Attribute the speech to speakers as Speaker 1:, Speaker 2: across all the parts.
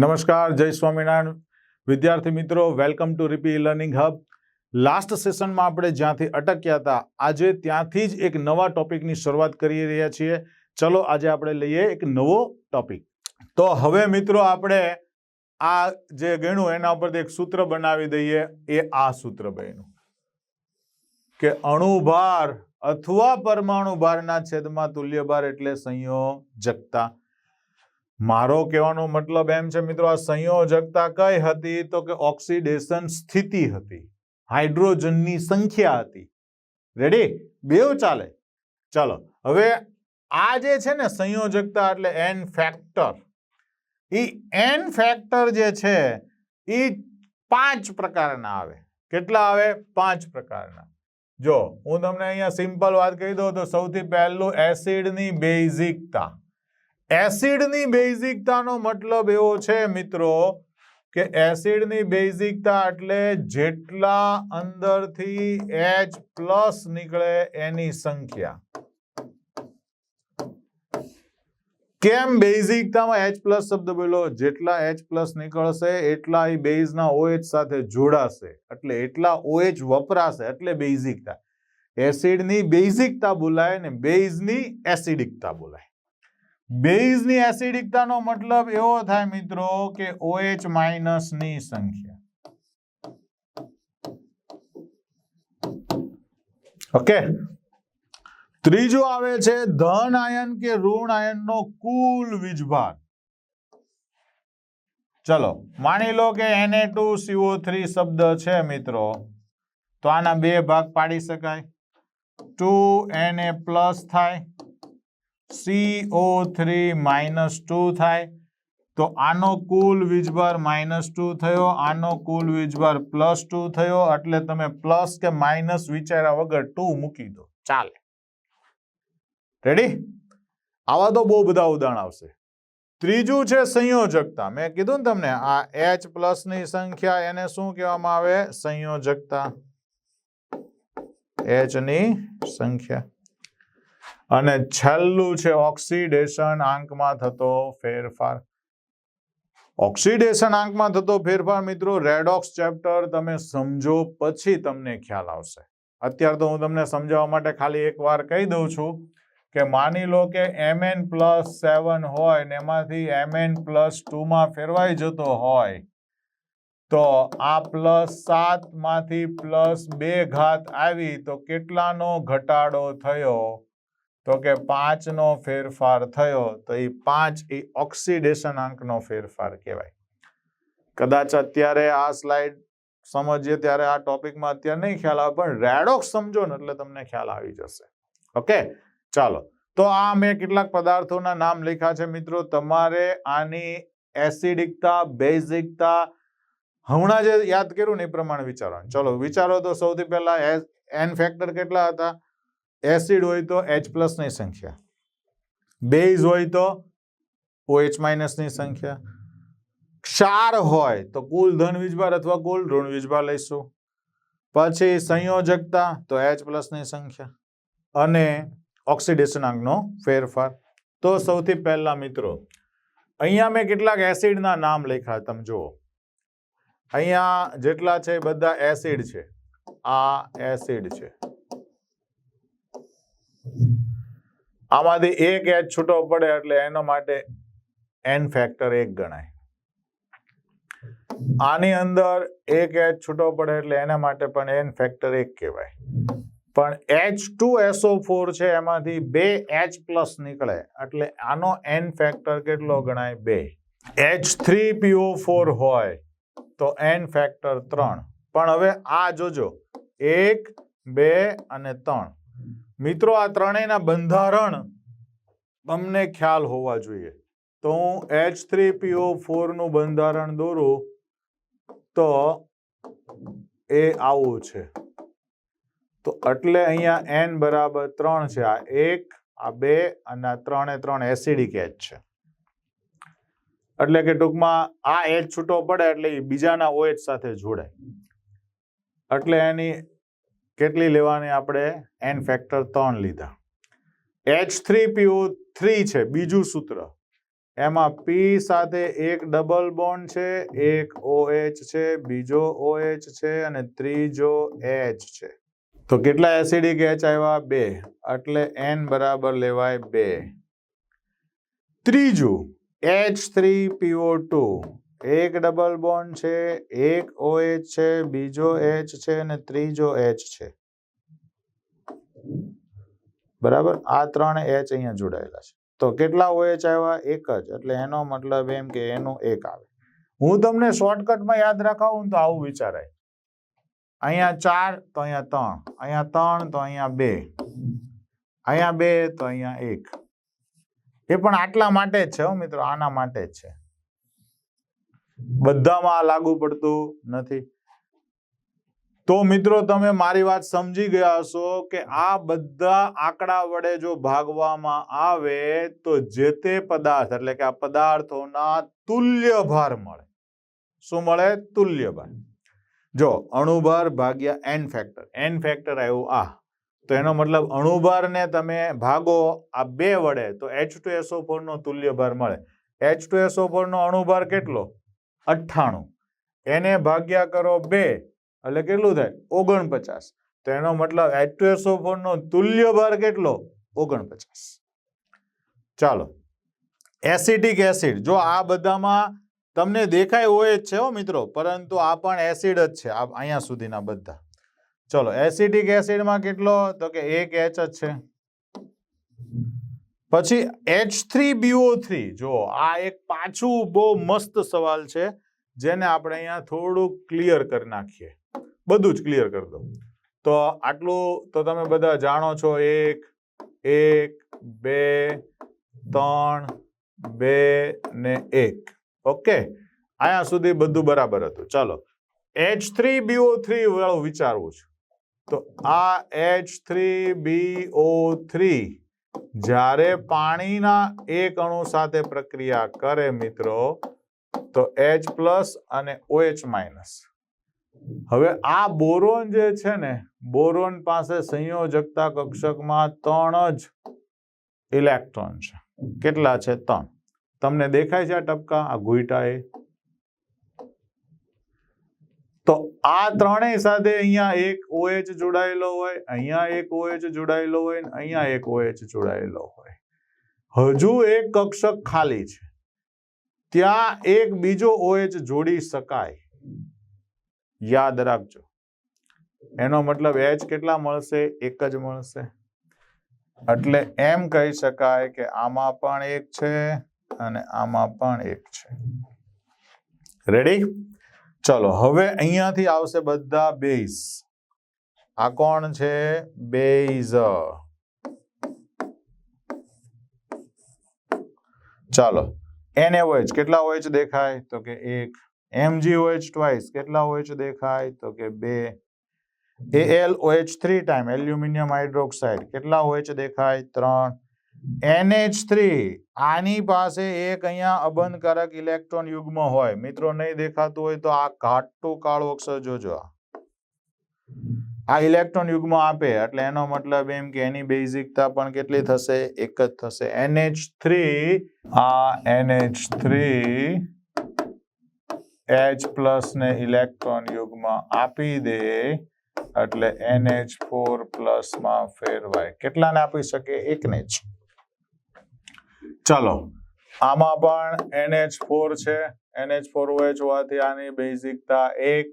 Speaker 1: નમસ્કાર, જય સ્વામિનારાયણ. વિદ્યાર્થી મિત્રો વેલકમ ટુ રીપી લર્નિંગ હબ લાસ્ટ સેશનમાં આપણે જ્યાંથી અટક્યા હતા, આજે ત્યાંથી જ એક નવા ટોપિકની શરૂઆત કરી રહ્યા છીએ. ચલો, આજે આપણે લઈએ એક નવો ટોપિક તો હવે મિત્રો, આપણે આ જે ગણ્યું એના ઉપરથી એક સૂત્ર બનાવી દઈએ. એ આ સૂત્ર બન્યું. કે અણુભાર અથવા પરમાણુ ભારના છેદમાં તુલ્યભાર એટલે સંયોજકતા. મારો કહેવાનો મતલબ એમ છે, મિત્રો, આ સંયોજકતા કઈ હતી? તો કે ઓક્સિડેશન સ્થિતિ હતી. હાઇડ્રોજનની સંખ્યા હતી. રેડી બેવ ચાલે. ચાલો, હવે આ જે છે ને સંયોજકતા એટલે એન ફેક્ટર ઈ એન ફેક્ટર જે છે, ઈ પાંચ પ્રકારના આવે. કેટલા આવે? પાંચ પ્રકારના. જો, હું તમને અહીંયા સિમ્પલ વાત કહી દઉં તો સૌથી પહેલું એસિડની બેઝિકતા. એસિડની બેઝિકતાનો મતલબ એવો છે મિત્રો કે એસિડની બેઝિકતા એટલે જેટલા અંદરથી એચ પ્લસ નીકળે એની સંખ્યા. કેમ બેઝિકતામાં એચ પ્લસ શબ્દ બોલો જેટલા એચ પ્લસ નીકળશે, એટલા એ બેઝના ઓએચ સાથે જોડાશે. એટલે એટલા ઓએચ વપરાશે, એટલે બેઝિકતા. એસિડની બેઝિકતા બોલાય ને બેઝની એસિડિકતા બોલાય. બેઝની એસિડિકતાનો મતલબ એવો થાય મિત્રો કે OH માઇનસની સંખ્યા. ઓકે. ત્રીજું આવે છે ધન આયન કે ઋણ આયનનો કુલ વીજભાર. ચલો, માની લો કે Na2CO3 શબ્દ છે મિત્રો, તો આના બે ભાગ પાડી શકાય. ટુ Na પ્લસ થાય. સીઓ થ્રી માઇનસ ટુ થાય. તો આનો કુલ વીજભાર માઇનસ ટુ થયો. આનો કુલ વીજભાર પ્લસ ટુ થયો. એટલે તમે પ્લસ કે માઇનસ વિચાર્યા વગર ટુ મૂકી દો. ચાલે. રેડી આવા તો બહુ બધા ઉદાહરણ આવશે. ત્રીજું છે સંયોજકતા. મેં કીધું ને તમને, આ એચ પ્લસની સંખ્યા એને શું કહેવામાં આવે? સંયોજકતા. એચની સંખ્યા. અને છેલ્લું છે, ઓક્સિડેશન આંકમાં થતો ફેરફાર. ઓક્સિડેશન આંકમાં થતો ફેરફાર મિત્રો, રેડોક્સ ચેપ્ટર તમે સમજો પછી તમને ખ્યાલ આવશે. અત્યારે તો હું તમને સમજાવવા માટે ખાલી એક વાર કહી દઉં છું કે માની લો કે એમએન પ્લસ સેવન હોય ને એમાંથી એમએન પ્લસ ટુમાં ફેરવાઈ જતો હોય, તો આ પ્લસ સાતમાંથી પ્લસ બે ઘાત આવી તો કેટલાનો ઘટાડો થયો? તો કે પાંચનો ફેરફાર થયો તો એ પાંચ એ ઓક્સિડેશન આંકનો ફેરફાર કહેવાય. કદાચ અત્યારે આ સ્લાઇડ સમજીએ ત્યારે આ ટોપિકમાં અત્યારે નહીં ખ્યાલ આવે, પણ રેડોક્સ સમજો ને એટલે તમને ખ્યાલ આવી જશે. ઓકે? ચાલો. તો આ મેં કેટલાક પદાર્થોના નામ લખ્યા છે મિત્રો. તમારે આની એસિડિકતા, બેઝિકતા, હમણાં જે યાદ કર્યું ને એ પ્રમાણે વિચારવાનું. ચલો, વિચારો તો સૌથી પહેલા એન ફેક્ટર કેટલા હતા? એસિડ હોય તો એચ પ્લસની સંખ્યા. બેઝ હોય તો ઓએચ માઇનસની સંખ્યા. ક્ષાર હોય તો કુલ ધન વીજભાર અથવા કુલ ઋણ વીજભાર લઈશું. પછી સંયોજકતા તો એચ પ્લસની સંખ્યા. અને ઓક્સિડેશનાંકનો ફેરફાર. તો સૌથી પહેલા મિત્રો, અહીંયા મેં કેટલાક એસિડના નામ લખ્યા તમે જુઓ. અહીંયા જેટલા છે બધા એસિડ છે. આ એસિડ છે. આમાંથી એક એચ છૂટો પડે એટલે એનો માટે એન ફેક્ટર એક ગણાય. આની અંદર એક એચ છૂટો પડે એટલે એના માટે પણ એન ફેક્ટર એક કહેવાય. પણ એચ ટુ એસઓ ફોર છે એમાંથી બે એચ પ્લસ નીકળે એટલે આનો એન ફેક્ટર કેટલો ગણાય? બે. એચ થ્રી પીઓ ફોર હોય તો એન ફેક્ટર ત્રણ. પણ હવે આ જોજો. એક, બે અને ત્રણ. મિત્રો, આ ત્રણેયના બંધારણ તમને ખ્યાલ હોવા જોઈએ. તો હું એચ થ્રી પીઓ ફોરનું બંધારણ દોરું, તો એ આવું છે. તો એટલે અહીંયા એન બરાબર ત્રણ છે. આ એક, આ બે, અને આ ત્રણે ત્રણ એસિડિક એચ છે. એટલે કે ટૂંકમાં આ એચ છૂટો પડે એટલે બીજાના ઓએચ સાથે જોડાય. એટલે એની કેટલી લેવાની આપણે? એન ફેક્ટર ત્રણ લીધા. એચ થ્રી પીઓ થ્રી છે, બીજું સૂત્ર. એમાં પી સાથે એક ડબલ બોન્ડ છે, એક ઓએચ છે, બીજો ઓએચ છે, અને ત્રીજો એચ છે. તો કેટલા એસિડિક એચ આવ્યા? બે. એટલે એન બરાબર લેવાય બે. ત્રીજું H3PO2 એક ડબલ બોન્ડ છે, એક ઓએચ છે, બીજો એચ છે અને ત્રીજો એચ છે. બરાબર? આ ત્રણ એચ અહીંયા જોડાયેલા છે. તો કેટલા ઓએચ આવ્યા? એક જ. એટલે એનો મતલબ એમ કે એનું એક આવે. હું તમને શોર્ટકટમાં યાદ રાખાવું તો આવું વિચારાય. અહીંયા ચાર, તો અહીંયા ત્રણ. અહીંયા ત્રણ, તો અહીંયા બે. અહીંયા બે, તો અહીંયા એક. એ પણ આટલા માટે જ છે હો મિત્રો, આના માટે જ છે. બધામાં લાગુ પડતું નથી. તો મિત્રો, તમે મારી વાત સમજી ગયા હશો કે આ બધા આંકડા વડે જો ભાગવામાં આવે, તો જે તે પદાર્થ, એટલે કે આ પદાર્થોના તુલ્ય ભાર મળે. શું મળે? તુલ્ય ભાર. જો, અણુભાર ભાગ્યા એન ફેક્ટર એન ફેક્ટર આવ્યું આ. તો એનો મતલબ અણુભારને તમે ભાગો આ બે વડે, તો એચ ટુ એસઓ ફોર નો તુલ્ય ભાર મળે. એચ ટુ એસઓ ફોરનો અણુભાર કેટલો? અઠ્ઠાણું. એને ભાગ્યા કરો બે, એટલે કેટલું થાય? ઓગણપચાસ. તો એનો મતલબ એચ ટુ એસઓ ફોર નો તુલ્ય ભાર કેટલો? ઓગણપચાસ. ચાલો. Acidic acid. જો આ બધામાં તમને દેખાય હોય જ છે હો મિત્રો, પરંતુ આ પણ એસિડ જ છે અહીંયા સુધીના બધા. ચલો એસિડિક એસિડમાં કેટલો? તો કે એક એચ જ છે. પછી એચ થ્રી બીઓ થ્રી જો આ એક પાછું બહુ મસ્ત સવાલ છે, જેને આપણે અહીંયા થોડુંક ક્લિયર કરી નાખીએ. બધું જ ક્લિયર કરી દઉં. તો આટલું તો તમે બધા જાણો છો, એક એક, બે, ત્રણ, બે ને એક. ઓકે? અહીંયા સુધી બધું બરાબર હતું. ચાલો. એચ થ્રી બીઓ થ્રી વાળું વિચારવું છે. તો આ એચ થ્રી બીઓ થ્રી જ્યારે પાણીના એક અણુ સાથે પ્રક્રિયા કરે મિત્રો, તો એચ પ્લસ અને ઓએચ માઇનસ હવે આ બોરોન જે છે ને બોરોન પાસે સંયોજકતા કક્ષકમાં ત્રણ જ ઇલેક્ટ્રોન છે. કેટલા છે? ત્રણ. તમને દેખાય છે આ ટપકા? આ ગુઈટા એ તો આ ત્રણેય સાથે અહીંયા એક ઓએચ જોડાયેલો હોય, અહીંયા એક ઓએચ જોડાયેલો હોય ને અહીંયા એક ઓએચ જોડાયેલો હોય. હજુ એક કક્ષક ખાલી છે. ત્યાં એક બીજો ઓએચ જોડી શકાય. યાદ રાખજો. એનો મતલબ એચ કેટલા મળશે? એક જ મળશે. એટલે એમ કહી શકાય કે આમાં પણ એક છે અને આમાં પણ એક છે. રેડી ચલો, હવે અહીંયાથી આવશે બધા બેઝ. આ કોણ છે? બેઝ. ચાલો NaOH કેટલા OH દેખાય? તો કે એક. MgOH ટ્વાઇસ કેટલા OH દેખાય? તો કે બે. AlOH three time aluminium hydroxide કેટલા OH દેખાય? ત્રણ. NH3 આની પાસે એક અહીંયા અબંધકારક ઇલેક્ટ્રોન યુગ્મ હોય. મિત્રો, નહીં દેખાતું હોય તો આ ઘાટું કાળો અક્ષર જોજો આ. ઇલેક્ટ્રોન યુગ્મ આપે, એટલે એનો મતલબ એમ કે એની બેઝિકતા પણ કેટલી થશે? એક જ થશે. એનએચ થ્રી, આ એનએચ થ્રી, એચ પ્લસ ને ઇલેક્ટ્રોન યુગ્મ આપી દે, એટલે NH4 પ્લસમાં ફેરવાય. કેટલાને આપી શકે? એકને જ. ચાલો. આમાં પણ NH4 છે. NH4OH હોવાથી આની બેઝિકતા એક.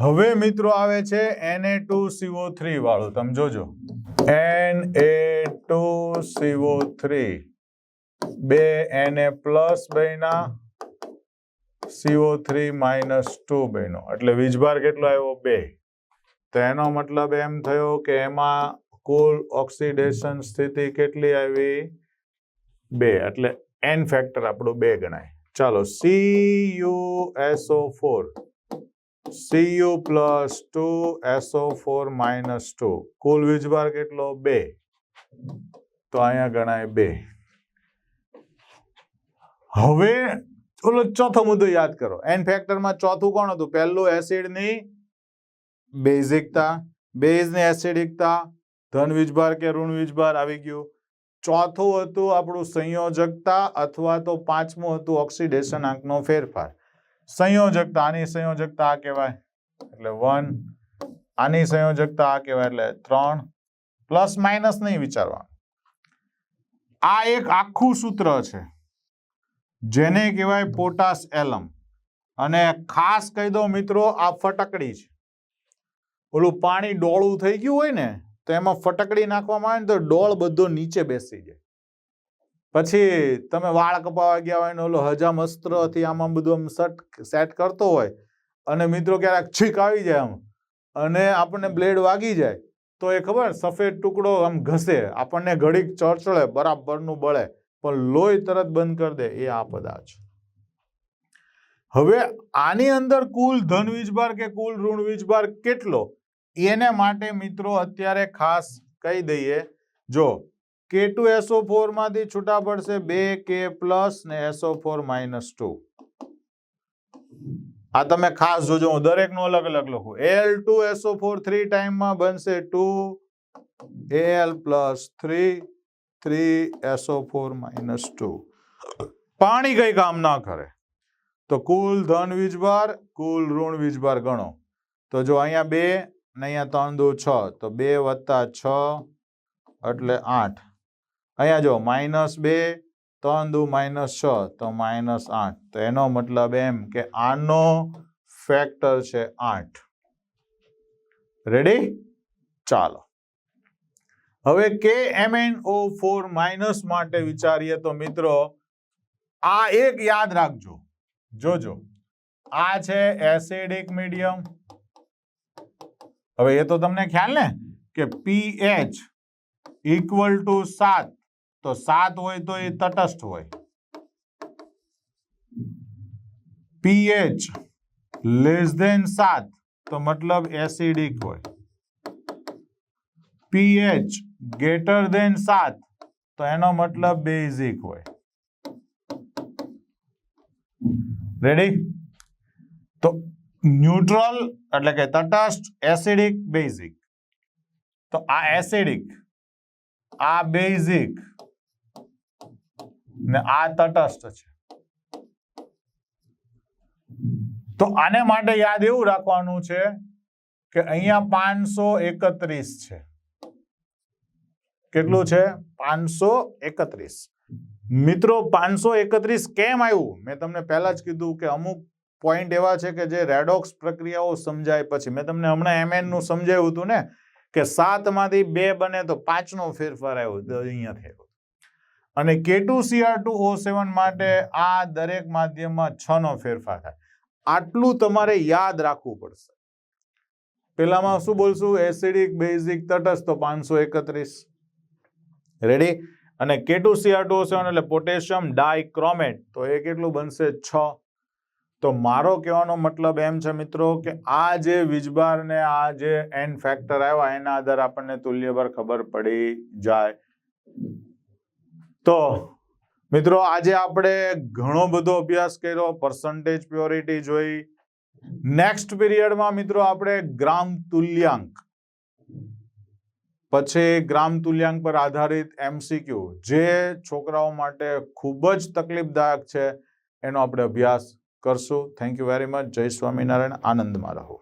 Speaker 1: હવે મિત્રો આવે છે Na2CO3 વાળું. તમે જોજો. Na2CO3 બે Na પ્લસ બન્યા. CO3 માઇનસ ટુ બન્યો. એટલે વીજભાર કેટલો આવ્યો? બે. તો એનો મતલબ એમ થયો કે એમાં કુલ ઓક્સિડેશન સ્થિતિ કેટલી આવી? બે, એટલે એન ફેક્ટર આપણું બે ગણાય. ચાલો C U SO four C U plus two SO four minus two કુલ વીજભાર કેટલો? બે. તો અહીંયા ગણાય બે. હવે, ઓલો ચોથો મુદ્દો યાદ કરો. એન ફેક્ટરમાં ચોથું કોણ હતું? પહેલું એસિડની બેઝિકતા, બેઝની એસિડિકતા ધન વીજભાર કે ઋણ વીજભાર? આવી ગયું. ચોથું હતું આપણું સંયોજકતા અથવા તો પાંચમું હતું ઓક્સિડેશન આંકનો ફેરફાર. સંયોજકતા આની સંયોજકતા આ કહેવાય. એટલે વન આની સંયોજકતા આ કહેવાય એટલે ત્રણ પ્લસ માઇનસ નહીં વિચારવાનું. આ એક આખું સૂત્ર છે. જેને કહેવાય પોટાશ એલમ. અને ખાસ કહી દો મિત્રો આ ફટકડી છે. ઓલું પાણી ડોળું થઈ ગયું હોય ને તો એમાં ફટકડી નાખવામાં આવે ને તો ડોળ બધો નીચે બેસી જાય. પછી તમે વાળ કપાવા ગયા હોય ને ઓલો હજામ અસ્ત્રથી આમાં બધું આમ સટ, સેટ કરતો હોય અને મિત્રો ક્યારેક છીક આવી જાય આમ અને આપણને બ્લેડ વાગી જાય, તો એ ખબર સફેદ ટુકડો આમ ઘસે, આપણને ઘડીક ચળચળે, બરાબરનું બળે, પણ લોહી તરત બંધ કરી દે, એ આ પદાર્થ છે. હવે આની અંદર કુલ ધન વીજભાર કે કુલ ઋણ વીજભાર કેટલો? એને માટે મિત્રો અત્યારે ખાસ કહી દઈએ, જો કે ટુ એસો ફોરમાંથી છૂટા પડશે બે કે પ્લસ ને એસો ફોર માઇનસ ટુ આ તમે ખાસ જોજો, હું દરેકનું અલગ અલગ લખું. L two SO four three ટાઈમમાં બનશે two L plus three three SO four minus two પાણી કઈ કામ ના કરે? તો કુલ ધન વીજભાર, કુલ ઋણ વીજભાર ગણો. તો જો અહીંયા બે અહીંયા ત્રણ દુ છ, તો બે વત્તા છ એટલે આઠ. અહીંયા જો માઇનસ બે, ત્રણ દુ માઇનસ છ, તો માઇનસ આઠ. તો એનો મતલબ એમ કે આનો ફેક્ટર છે આઠ. રેડી ચાલો. હવે કે M N O four minus માટે વિચારીએ તો મિત્રો, આ એક યાદ રાખજો. જોજો. આ છે એસિડિક મીડિયમ હવે એ તો તમને ખ્યાલ ને કે પીએચ ઇક્વલ ટુ સાત. તો સાત હોય તો એ તટસ્થ હોય. પીએચ લેસ ધેન સાત, તો મતલબ એસિડિક હોય. પીએચ ગ્રેટર ધેન સાત, તો એનો મતલબ બેઝિક હોય. રેડી તો ન્યુટ્રલ એટલે કે તટસ્થ, એસિડિક, બેઝિક. તો આ એસિડિક, આ બેઝિક ને આ તટસ્થ છે. તો આને માટે યાદ એવું રાખવાનું છે કે અહીંયા પાંચસો એકત્રીસ છે. કેટલું છે? પાંચસો એકત્રીસ. મિત્રો, પાંચસો એકત્રીસ કેમ આવ્યું? મેં તમને પહેલા જ કીધું કે અમુક પોઈન્ટ એવા છે કે જે રેડોક્સ પ્રક્રિયાઓ સમજાય પછી. મેં તમને હમણાં એમએનનું સમજાવ્યું હતું ને, કે સાતમાંથી બે બને તો પાંચનો ફેરફાર આવ્યો અહીંયા થયો. અને K two CR two O seven માટે આ દરેક માધ્યમમાં છ નો ફેરફાર થાય. આટલું તમારે યાદ રાખવું પડશે. પેલામાં શું બોલશું? એસિડિક, બેઝિક, તટસ્થ તો પાંચસો એકત્રીસ. રેડી અને કે ટુ સીઆર ટુ સેવન એટલે પોટેશિયમ ડાયક્રોમેટ. તો એ કેટલું બનશે? છ. તો મારો કહેવાનો મતલબ એમ છે મિત્રો કે આ જે વીજભાર ને આ જે એન ફેક્ટર આવ્યા, એના આધારે આપણને તુલ્યભર ખબર પડી જાય. તો મિત્રો આજે આપણે ઘણો બધો અભ્યાસ કર્યો પર્સન્ટેજ પ્યોરિટી જોઈ. નેક્સ્ટ પીરિયડમાં મિત્રો આપણે ગ્રામ તુલ્યાંક. પછી ગ્રામ તુલ્યાંક પર આધારિત એમસીક્યુ જે છોકરાઓ માટે ખૂબ જ તકલીફદાયક છે, એનો આપણે અભ્યાસ કરશું. થેન્ક યુ વેરી મચ જય સ્વામિનારાયણ. આનંદમાં રહો.